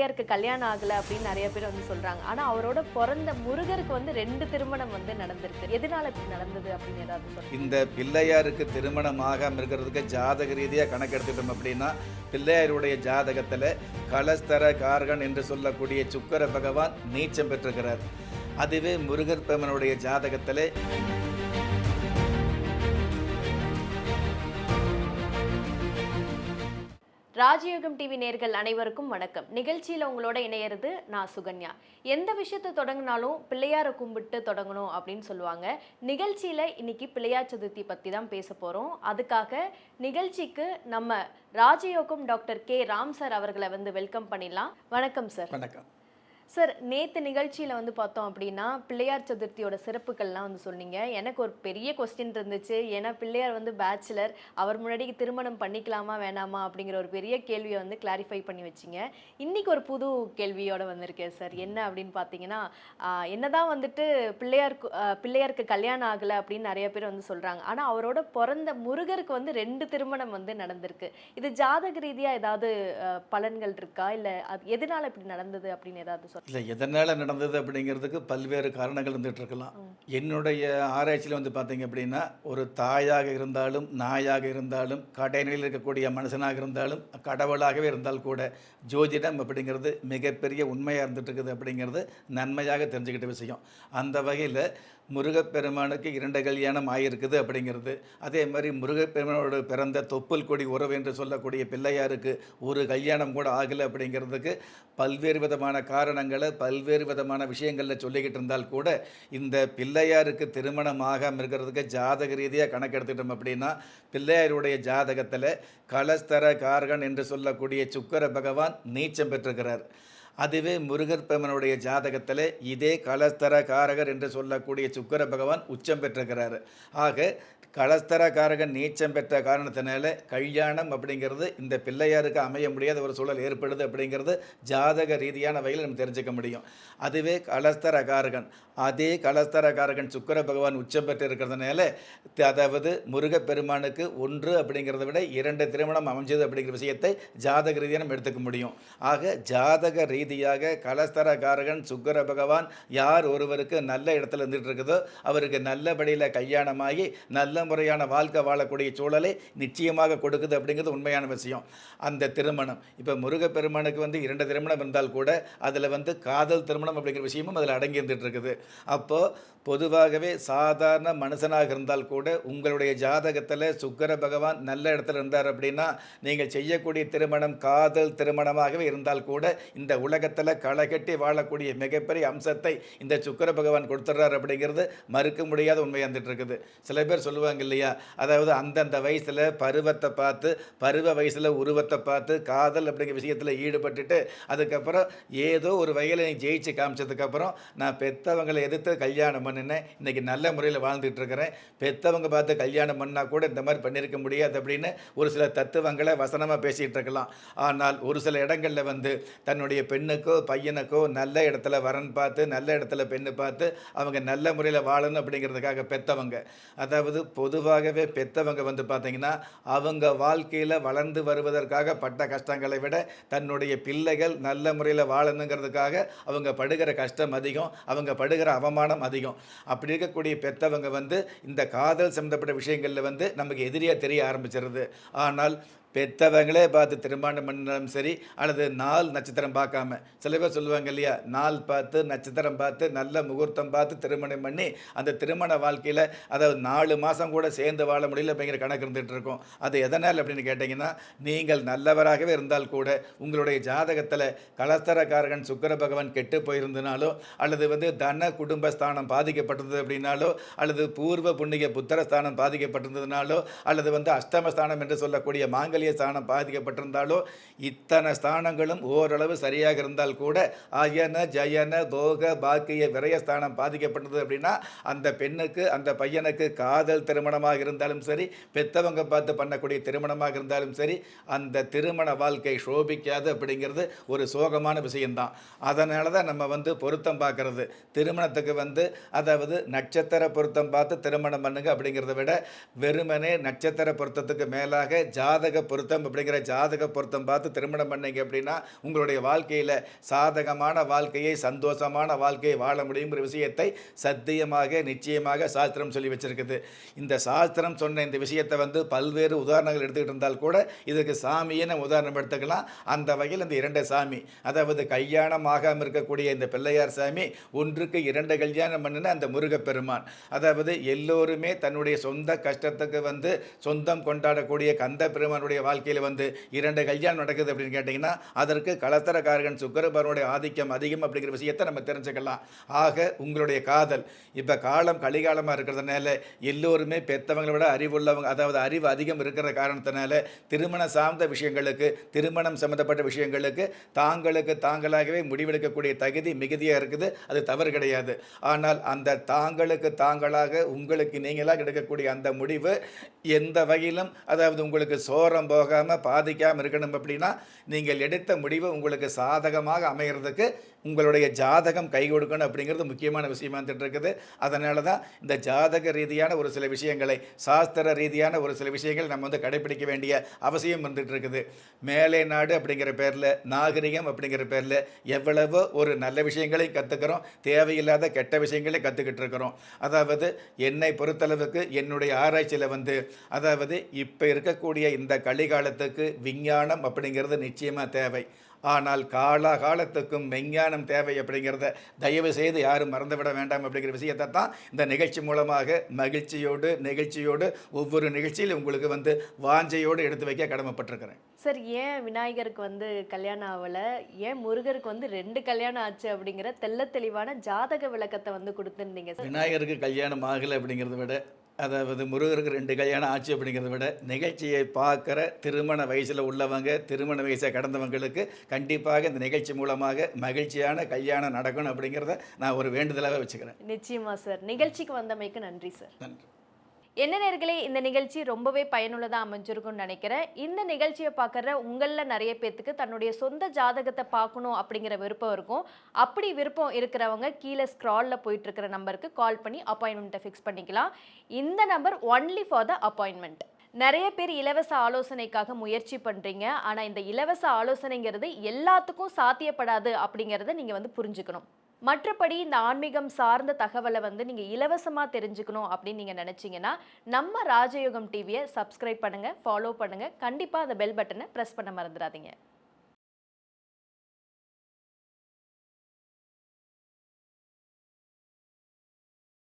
பிள்ளையாருக்கு கல்யாணம் ஆகலை அப்படின்னு நிறைய பேர் வந்து சொல்றாங்க. ஆனா அவரோட பிறந்த முருகருக்கு வந்து ரெண்டு திருமணம் வந்து நடந்திருக்கு. எதனால இப்படி நடந்தது அப்படின்னு ஏதாவது இந்த பிள்ளையாருக்கு திருமணம் ஆகாமல் இருக்கிறதுக்கு ஜாதக ரீதியாக கணக்கெடுத்துட்டோம் அப்படின்னா பிள்ளையாருடைய ஜாதகத்தில் கலஸ்தர கார்கன் என்று சொல்லக்கூடிய சுக்கர பகவான் நீச்சம் பெற்றிருக்கிறார். அதுவே முருகர் பெருமனுடைய ஜாதகத்தில் ராஜயோகம் டிவி நேர்கள் அனைவருக்கும் வணக்கம். நிகழ்ச்சியில் உங்களோட இணையறது நான் சுகன்யா. எந்த விஷயத்தை தொடங்கினாலும் பிள்ளையாரை கும்பிட்டு தொடங்கணும் அப்படின்னு சொல்லுவாங்க. நிகழ்ச்சியில் இன்னைக்கு பிள்ளையார் சதுர்த்தி பற்றி தான் பேச போகிறோம் அதுக்காக நிகழ்ச்சிக்கு நம்ம ராஜயோகம் டாக்டர் கே. ராம் சார் அவர்களை வந்து வெல்கம் பண்ணிடலாம். வணக்கம் சார். வணக்கம். சார் நேற்று நிகழ்ச்சியில் வந்து பார்த்தோம் அப்படின்னா பிள்ளையார் சதுர்த்தியோட சிறப்புகள்லாம் வந்து சொன்னீங்க. எனக்கு ஒரு பெரிய கொஸ்டின் இருந்துச்சு. ஏன்னா பிள்ளையார் வந்து பேச்சுலர் அவர் முன்னாடி திருமணம் பண்ணிக்கலாமா வேணாமா அப்படிங்கிற ஒரு பெரிய கேள்வியை வந்து கிளாரிஃபை பண்ணி வச்சிங்க. இன்னைக்கு ஒரு புது கேள்வியோட வந்திருக்கேன் சார் என்ன அப்படின்னு பார்த்தீங்கன்னா என்ன என்னதான் வந்துட்டு பிள்ளையார் பிள்ளையாருக்கு கல்யாணம் ஆகலை அப்படின்னு நிறைய பேர் வந்து சொல்கிறாங்க ஆனால் அவரோட பிறந்த முருகருக்கு வந்து ரெண்டு திருமணம் வந்து நடந்திருக்கு. இது ஜாதக ரீதியாக ஏதாவது பலன்கள் இருக்கா? இல்லை அது எதனால் இப்படி நடந்தது அப்படின்னு ஏதாவது சொல்லுங்க இல்லை எதனால் நடந்தது அப்படிங்கிறதுக்கு பல்வேறு காரணங்கள் இருந்துகிட்டு இருக்கலாம். என்னுடைய ஆராய்ச்சியில் வந்து பார்த்தீங்க அப்படின்னா ஒரு தாயாக இருந்தாலும் நாயாக இருந்தாலும் கடைநிலையில் இருக்கக்கூடிய மனுஷனாக இருந்தாலும் கடவுளாகவே இருந்தால் கூட ஜோதிடம் அப்படிங்கிறது மிகப்பெரிய உண்மையாக இருந்துட்டு இருக்குது அப்படிங்கிறது நன்மையாக தெரிஞ்சுக்கிட்ட விஷயம். அந்த வகையில் முருகப்பெருமானுக்கு இரண்டு கல்யாணம் ஆகியிருக்குது அப்படிங்கிறது. அதே மாதிரி முருகப்பெருமானோடு பிறந்த தொப்புள் கொடி உறவு என்று சொல்லக்கூடிய பிள்ளையாருக்கு ஒரு கல்யாணம் கூட ஆகலை அப்படிங்கிறதுக்கு பல்வேறு விதமான காரணங்களை பல்வேறு விதமான விஷயங்களில் சொல்லிக்கிட்டு இருந்தால் கூட இந்த பிள்ளையாருக்கு திருமணம் ஆகாமல் இருக்கிறதுக்கு ஜாதக ரீதியாக கணக்கெடுத்துட்டோம் அப்படின்னா பிள்ளையாருடைய ஜாதகத்தில் கலஸ்தர கார்கன் என்று சொல்லக்கூடிய சுக்கர பகவான் நீச்சம் பெற்றிருக்கிறார். அதுவே முருகர் பெருமனுடைய ஜாதகத்தில் இதே கலஸ்தர காரகர் என்று சொல்லக்கூடிய சுக்கர பகவான் உச்சம் பெற்றிருக்கிறார். ஆக கலஸ்தர காரகன் நீச்சம் பெற்ற காரணத்தினால கல்யாணம் அப்படிங்கிறது இந்த பிள்ளையாருக்கு அமைய முடியாத ஒரு சூழல் ஏற்படுது அப்படிங்கிறது ஜாதக ரீதியான வகையில் நம்ம தெரிஞ்சுக்க முடியும். அதுவே கலஸ்தர காரகன் அதே கலஸ்தர காரகன் சுக்கர பகவான் உச்சம் பெற்று இருக்கிறதுனால அதாவது முருகப்பெருமானுக்கு ஒன்று அப்படிங்கிறத விட இரண்டு திருமணம் அமைஞ்சது அப்படிங்கிற விஷயத்தை ஜாதக ரீதியாக நம்ம எடுத்துக்க முடியும். ஆக ஜாதக ரீதியாக கலஸ்தர காரகன் சுக்கர பகவான் யார் ஒருவருக்கு நல்ல இடத்துல இருந்துகிட்டு இருக்குதோ அவருக்கு நல்லபடியில் கல்யாணமாகி நல்ல முறையான வாழ்க்கை வாழக்கூடிய சூழலை நிச்சயமாக கொடுக்குது அப்படிங்கிறது உண்மையான விஷயம் அந்த திருமணம் இப்போ முருகப்பெருமானுக்கு வந்து இரண்டு திருமணம் இருந்தால் கூட அதில் வந்து காதல் திருமணம் அப்படிங்கிற விஷயமும் அதில் அடங்கி இருந்துட்டு இருக்குது அப்போது பொதுவாகவே சாதாரண மனுஷனாக இருந்தால் கூட உங்களுடைய ஜாதகத்தில் சுக்கர பகவான் நல்ல இடத்துல இருந்தார் அப்படின்னா நீங்கள் செய்யக்கூடிய திருமணம் காதல் திருமணமாகவே இருந்தால் கூட இந்த உலகத்தில் களைகட்டி வாழக்கூடிய மிகப்பெரிய அம்சத்தை இந்த சுக்கர பகவான் கொடுத்துட்றார் அப்படிங்கிறது மறுக்க முடியாத உண்மையாக இருந்துட்டு இருக்குது சில பேர் சொல்லுவாங்க இல்லையா? அதாவது அந்தந்த வயசில் பருவத்தை பார்த்து பருவ வயசில் உருவத்தை பார்த்து காதல் அப்படிங்கிற விஷயத்தில் ஈடுபட்டுட்டு அதுக்கப்புறம் ஏதோ ஒரு வகையில் நீ ஜெயிச்சு காமிச்சதுக்கப்புறம் நான் பெற்றவங்களை எதிர்த்து கல்யாணம் பண்ணினேன். இன்னைக்கு நல்ல முறையில் வாழ்ந்துட்டு இருக்கிறேன். பார்த்து கல்யாணம் பண்ணால் கூட இந்த மாதிரி பண்ணியிருக்க முடியாது அப்படின்னு ஒரு சில தத்துவங்களை வசனமாக பேசிகிட்டு இருக்கலாம். ஆனால் ஒரு சில இடங்களில் வந்து தன்னுடைய பெண்ணுக்கோ பையனுக்கோ நல்ல இடத்துல வரன் பார்த்து நல்ல இடத்துல பெண்ணு பார்த்து அவங்க நல்ல முறையில் வாழணும் அப்படிங்கிறதுக்காக பெற்றவங்க அதாவது பொதுவாகவே பெற்றவங்க வந்து பார்த்தீங்கன்னா அவங்க வாழ்க்கையில் வளர்ந்து வருவதற்காக பட்ட கஷ்டங்களை விட தன்னுடைய பிள்ளைகள் நல்ல முறையில் வாழணுங்கிறதுக்காக அவங்க படுகிற கஷ்டம் அதிகம் அவங்க படுகிற அவமானம் அதிகம். அப்படி இருக்கக்கூடிய பெற்றவங்க வந்து இந்த காதல் சம்மந்தப்பட்ட விஷயங்களில் வந்து நமக்கு எதிரியாக தெரிய ஆரம்பிச்சிருது. ஆனால் பெற்றவங்களே பார்த்து திருமணம் பண்ணாலும் சரி அல்லது நாள் நட்சத்திரம் பார்க்காம. சில பேர் சொல்லுவாங்க இல்லையா நாள் பார்த்து நட்சத்திரம் பார்த்து நல்ல முகூர்த்தம் பார்த்து திருமணம் பண்ணி அந்த திருமண வாழ்க்கையில் அதாவது நாலு மாதம் கூட சேர்ந்து வாழ முடியல அப்படிங்கிற கணக்கு இருந்துகிட்டு இருக்கும். அது எதனால் அப்படின்னு கேட்டிங்கன்னா நீங்கள் நல்லவராகவே இருந்தால் கூட உங்களுடைய ஜாதகத்தில் கலஸ்தரக்காரகன் சுக்கர பகவான் கெட்டு போயிருந்தனாலோ அல்லது வந்து தன குடும்பஸ்தானம் பாதிக்கப்பட்டிருந்தது அப்படின்னாலோ அல்லது பூர்வ புண்ணிய புத்திரஸ்தானம் பாதிக்கப்பட்டிருந்ததுனாலோ அல்லது வந்து அஷ்டமஸ்தானம் என்று சொல்லக்கூடிய மாங்கல் மாங்கல்ய ஸ்தானம் பாதிக்கப்பட்டிருந்தாலோ இத்தனை ஸ்தானங்களும் ஓரளவு சரியாக இருந்தால் கூட அயன ஜயன போக பாக்கிய விரயஸ்தானம் பாதிக்கப்பட்டது அப்படின்னா அந்த பெண்ணுக்கு அந்த பையனுக்கு காதல் திருமணமாக இருந்தாலும் சரி பெத்தவங்க பார்த்து பண்ணக்கூடிய திருமணமாக இருந்தாலும் சரி அந்த திருமண வாழ்க்கை சோபிக்காது அப்படிங்கிறது ஒரு சோகமான விஷயம்தான். அதனால தான் நம்ம வந்து பொருத்தம் பார்க்கறது. திருமணத்துக்கு வந்து அதாவது நட்சத்திர பொருத்தம் பார்த்து திருமணம் பண்ணுங்க அப்படிங்கிறத விட வெறுமனே நட்சத்திர பொருத்தத்துக்கு மேலாக ஜாதக பொருத்தம் அப்படிங்கிற ஜாதக பொருத்தம் பார்த்து திருமணம் பண்ணீங்க அப்படின்னா உங்களுடைய வாழ்க்கையில் சாதகமான வாழ்க்கையை சந்தோஷமான வாழ்க்கையை வாழ முடியுங்கிற விஷயத்தை சத்தியமாக நிச்சயமாக சாஸ்திரம் சொல்லி வச்சிருக்குது. இந்த சாஸ்திரம் சொன்ன இந்த விஷயத்தை வந்து பல்வேறு உதாரணங்கள் எடுத்துக்கிட்டு இருந்தால் கூட இதுக்கு சாமியை நம்ம உதாரணம் எடுத்துக்கலாம். அந்த வகையில் இந்த இரண்டு சாமி அதாவது கல்யாணம் ஆகாமல் இருக்கக்கூடிய இந்த பிள்ளையார் சாமி ஒன்றுக்கு இரண்டு கல்யாணம் பண்ணின அந்த முருகப்பெருமான். அதாவது எல்லோருமே தன்னுடைய சொந்த கஷ்டத்துக்கு வந்து சொந்தம் கொண்டாடக்கூடிய கந்த பெருமானுடைய வாழ்க்கையில் வந்து இரண்டு கல்யாணம் நடக்குது அப்படின்னு கேட்டிங்கன்னா அதற்கு கலத்தரக்காரகன் சுக்கரபரனுடைய ஆதிக்கம் அதிகம் அப்படிங்கிற விஷயத்தை நம்ம தெரிஞ்சுக்கலாம். ஆக உங்களுடைய காதல் இப்போ காலம் கலிகாலமாக இருக்கிறதுனால எல்லோருமே பெற்றவங்களை விட அறிவுள்ளவங்க அதாவது அறிவு அதிகம் இருக்கிற காரணத்தினால திருமண சார்ந்த விஷயங்களுக்கு திருமணம் சம்மந்தப்பட்ட விஷயங்களுக்கு தாங்களுக்கு தாங்களாகவே முடிவெடுக்கக்கூடிய தகுதி மிகுதியாக இருக்குது. அது தவறு கிடையாது. ஆனால் அந்த தாங்களுக்கு தாங்களாக உங்களுக்கு நீங்களாக எடுக்கக்கூடிய அந்த முடிவு எந்த வகையிலும் அதாவது உங்களுக்கு சோரம் போகாமல் பாதிக்காமல் இருக்கணும் அப்படின்னா நீங்கள் எடுத்த முடிவு உங்களுக்கு சாதகமாக அமைகிறதுக்கு உங்களுடைய ஜாதகம் கை கொடுக்கணும் அப்படிங்கிறது முக்கியமான விஷயமா இருந்துட்டு இருக்குது. அதனால தான் இந்த ஜாதக ரீதியான ஒரு சில விஷயங்களை சாஸ்திர ரீதியான ஒரு சில விஷயங்கள் நம்ம வந்து கடைபிடிக்க வேண்டிய அவசியம் வந்துட்டு இருக்குது. மேலே நாடு அப்படிங்கிற பேரில் நாகரிகம் அப்படிங்கிற பேரில் எவ்வளவோ ஒரு நல்ல விஷயங்களை கற்றுக்கிறோம் தேவையில்லாத கெட்ட விஷயங்களையும் கற்றுக்கிட்டு இருக்கிறோம். அதாவது என்னை பொறுத்தளவுக்கு என்னுடைய ஆராய்ச்சியில் வந்து அதாவது இப்போ இருக்கக்கூடிய இந்த கலிகாலத்துக்கு விஞ்ஞானம் அப்படிங்கிறது நிச்சயமாக தேவை. ஆனால் காலாகாலத்துக்கும் மெஞ்ஞானம் தேவை அப்படிங்கிறத தயவு செய்து யாரும் மறந்துவிட வேண்டாம் அப்படிங்கிற விஷயத்தை தான் இந்த நிகழ்ச்சி மூலமாக மகிழ்ச்சியோடு நெகிழ்ச்சியோடு ஒவ்வொரு நிகழ்ச்சியிலும் உங்களுக்கு வந்து வாஞ்சையோடு எடுத்து வைக்க கடமைப்பட்டிருக்கிறேன். சார் ஏன் விநாயகருக்கு வந்து கல்யாணம் ஆகலை ஏன் முருகருக்கு வந்து ரெண்டு கல்யாணம் ஆச்சு அப்படிங்கிற தெள்ள தெளிவான ஜாதக விளக்கத்தை வந்து கொடுத்துருந்தீங்க விநாயகருக்கு கல்யாணம் ஆகலை அப்படிங்கிறத விட அதாவது முருகருக்கு ரெண்டு கல்யாணம் ஆச்சு அப்படிங்கிறத விட நிகழ்ச்சியை பார்க்குற திருமண வயசில் உள்ளவங்க திருமண வயசை கடந்தவங்களுக்கு கண்டிப்பாக இந்த நிகழ்ச்சி மூலமாக மகிழ்ச்சியான கல்யாணம் நடக்கணும் அப்படிங்கிறத நான் ஒரு வேண்டுதலாக வச்சுக்கிறேன். நிச்சயமா சார். நிகழ்ச்சிக்கு வந்தமைக்கு நன்றி சார். நன்றி. என்ன நேர்களே இந்த நிகழ்ச்சி ரொம்பவே பயனுள்ளதாக அமைஞ்சிருக்கும்னு நினைக்கிறேன். இந்த நிகழ்ச்சியை பார்க்குற உங்களில் நிறைய பேர்த்துக்கு தன்னுடைய சொந்த ஜாதகத்தை பார்க்கணும் அப்படிங்கிற விருப்பம் இருக்கும். அப்படி விருப்பம் இருக்கிறவங்க கீழே ஸ்க்ராலில் போயிட்டுருக்கிற நம்பருக்கு கால் பண்ணி அப்பாயின்மெண்ட்டை ஃபிக்ஸ் பண்ணிக்கலாம். இந்த number only for the appointment நிறைய பேர் இலவச ஆலோசனைக்காக முயற்சி பண்ணுறீங்க ஆனால் இந்த இலவச ஆலோசனைங்கிறது எல்லாத்துக்கும் சாத்தியப்படாது அப்படிங்கிறத நீங்கள் வந்து புரிஞ்சுக்கணும். மற்றபடி இந்த ஆன்மீகம் சார்ந்த தகவலை வந்து நீங்கள் இலவசமாக தெரிஞ்சுக்கணும் அப்படின்னு நீங்கள் நினச்சிங்கன்னா நம்ம ராஜயோகம் டிவியை சப்ஸ்கிரைப் பண்ணுங்கள் ஃபாலோ பண்ணுங்கள் கண்டிப்பாக அந்த பெல் பட்டனை ப்ரெஸ் பண்ண மறந்துடாதீங்க.